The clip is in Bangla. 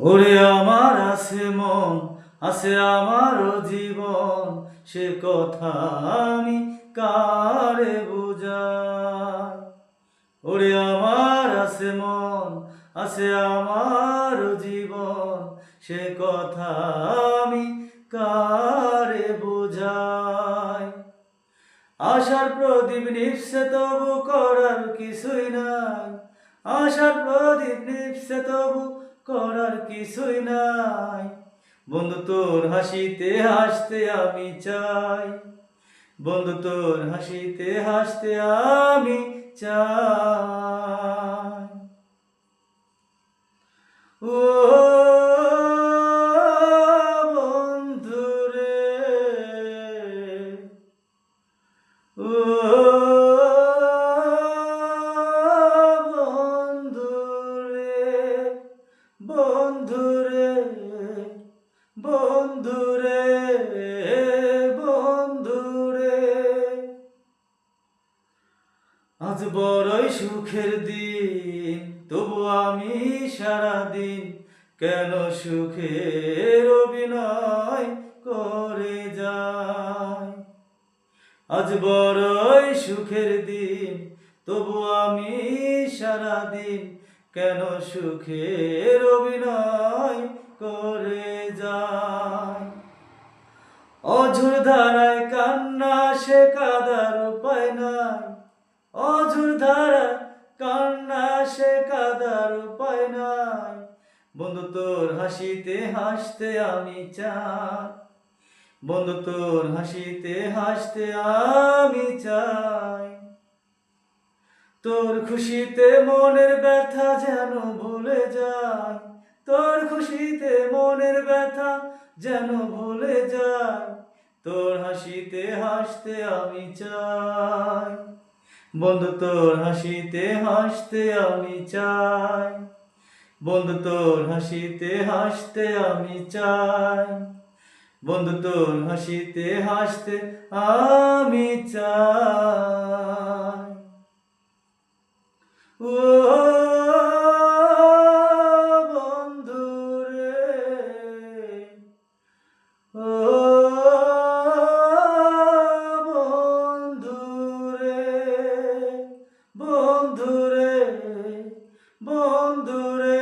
ওরে আমার আছে মন আছে আমারও জীবন, সে কথা আমি কারে বুঝাই? ওরে আমার আছে মন আছে আমার জীবন, সে কথা আমি কারে বুঝাই? আশার প্রদীপ নিপসে তবু করার কিছুই নাই। আশার প্রদীপ নিপসে তবু করার কিছুই নাই। বন্ধু, তোর হাসিতে হাসতে আমি চাই। বন্ধু, তোর হাসিতে হাসতে আমি চাই। ও বন্ধু রে ও বন্ধু রে বন্ধু রে আজ বড়ই সুখের দিন, তবু আমি সারাদিন কেন সুখের অভিনয় করে যাই? আজ বড়ই সুখের দিন, তবু আমি সারাদিন কেন সুখের অভিনয় করে যাই অঝুর ধারায় কান্না, সে কাদার উপায় নাই। অঝুর ধারায় কান্না, সে কাদার উপায় নাই। বন্ধু, তোর হাসিতে হাসতে আমি চাই। বন্ধু, তোর হাসিতে হাসতে আমি চাই। তোর খুশিতে মনের ব্যথা যেন ভুলে যায়। তোর খুশিতে মনের ব্যথা যেন ভুলে যায়। তোর হাসিতে হাসতে আমি চাই। বন্ধু, তোর হাসিতে হাসতে আমি চাই। বন্ধু, তোর হাসিতে হাসতে আমি চাই। বন্ধু, তোর হাসিতে হাসতে আমি চাই। বন্ধুরে